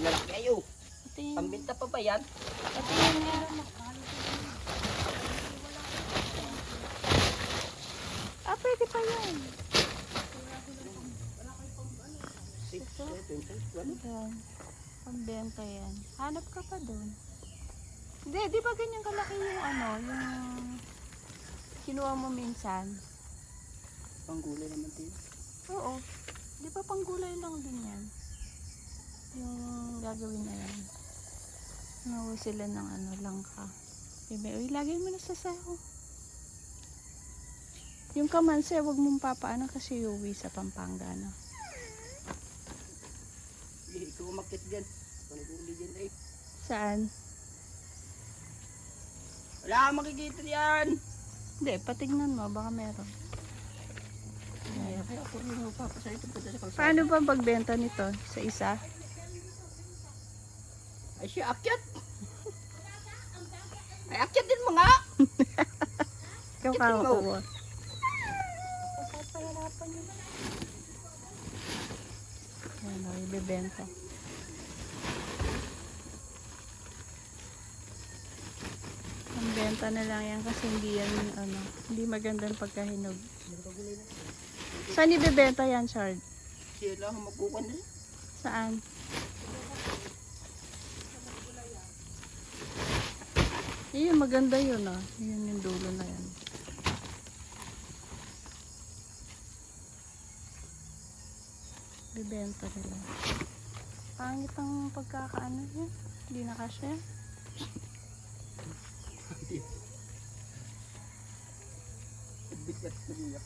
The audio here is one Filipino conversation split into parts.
Lalaki yun. Pambinta pa ba yan? Ito yun nga. Ah, pwede pa yan. Ito? Yan. Pambenta yan. Hanap ka pa doon. Hindi, di ba ganyan kalaki yung ano, yung kinuha mo minsan? Panggulay naman tayo. Oo. Di ba panggulay lang din yan? Gagawin na yan. Nawa sila ng ano, langka. Bebe, uy, lagay mo na sa saho. Yung kamansi, wag mong papaano kasi uwi sa Pampanga na. Hindi, ikaw umakit dyan. Ako nag-uli dyan eh. Saan? Wala kang makikita diyan. Hindi, patignan mo, baka meron. Paano ba pagbenta nito? Sa isa? Ay, siya akyat. Ay, akyat din mga. Ikaw Tingnan mo. kawawa. Yan o, ibibenta. Ang benta na lang yan kasi hindi yan, ano, hindi magandang pagkahinog. Saan ibibenta yan, Chard? Sila magkukan na. Saan? Iyon, maganda yun ah. Yun yung dulo na yan. Bibenta nila. Pangit ang pagkakaano yun. Hindi na kasya. Bigat niya.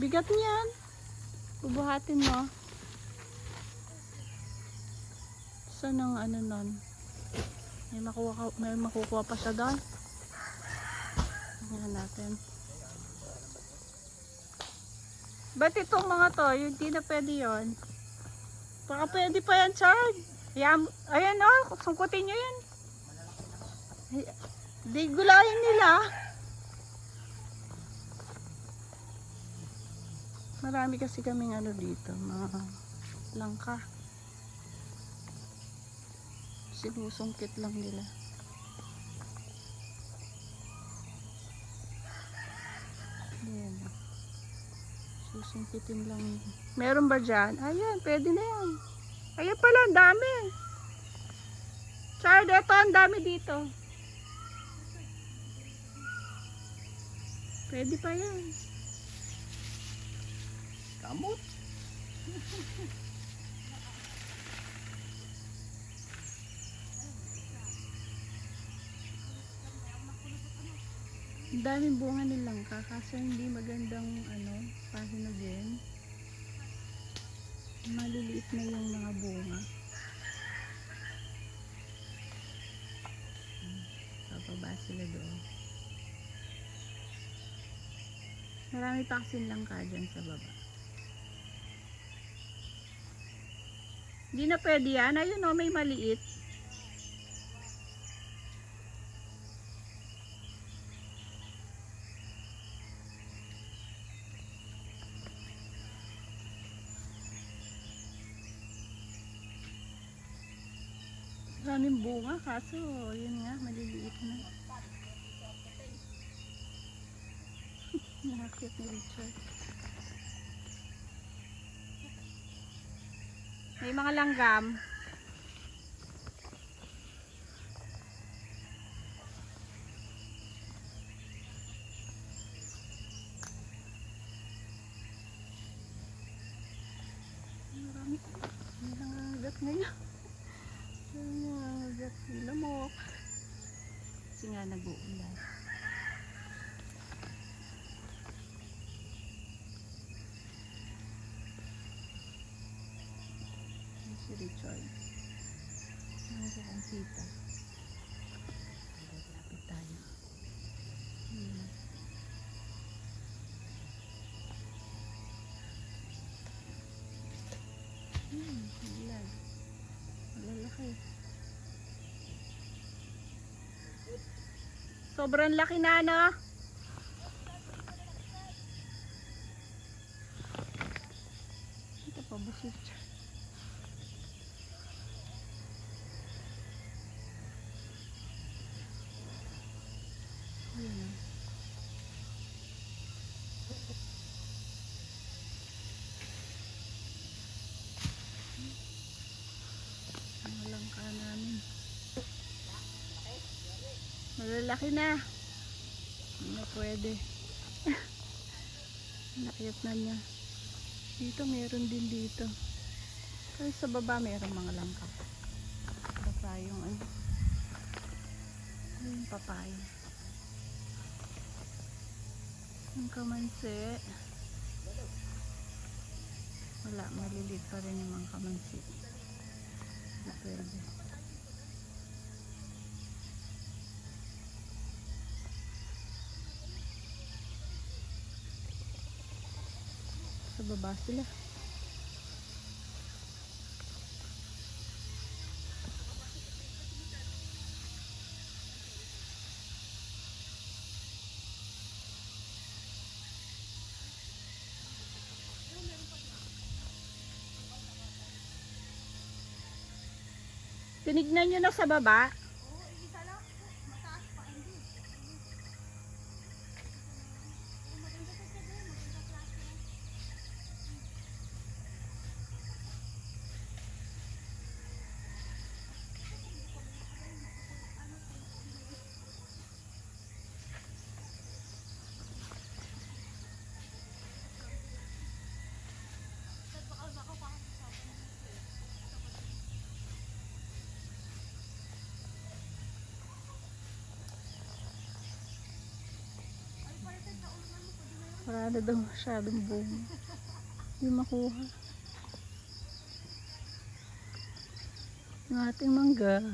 Bigat niyan. Bubuhatin mo. Saan ang ano nun? May makuha, ka- may makukuha pa siya doon. Tingnan natin. Ba't itong mga to? Yung di na pwede yun. Baka pwede pa yan, Chard. Yan, ayan o, sungkutin nyo yan. Di gulayin nila. Marami kasi kaming ano dito, mga langka. Sinusungkit lang nila. Ayan. Susungkitin lang. Meron ba dyan? Ayan, pwede na yan. Ayan pala, ang dami. Chard, eto, ang dami dito. Pwede pa yan. Kamot. Ang daming bunga nilang kaso hindi magandang ano, pahinugin. Maliliit na yung mga bunga. Papaba sila doon. Marami pa kasi langka dyan sa baba. Hindi na pwede yan. Ayun o, may maliit. Maraming bunga kaso yun nga maliliit na. Nakakit ni Richard. May mga langgam. Marami. May ngayon. May nangangagat. May lamok. Kasi nga nag-uulan. Si Richard. Ano siya ang sita? Lapit tayo. Ayan. Hmm, ilan. Malalaki. Sobrang laki na, no? Ito pa, busit siya. Hmm. Malalaki na. Na pwede. Nakiyat na niya. Dito meron din dito. Pero sa baba meron mga langka. Yung ano. Ano yung papaya. Yung kamansi. Wala, malilit pa rin yung mga kamansi. Hindi pwede. Sa baba sila. Tinignan nyo na sa baba? Wala na daw masyadong bunga. Hindi makuha. Yung ating mangga.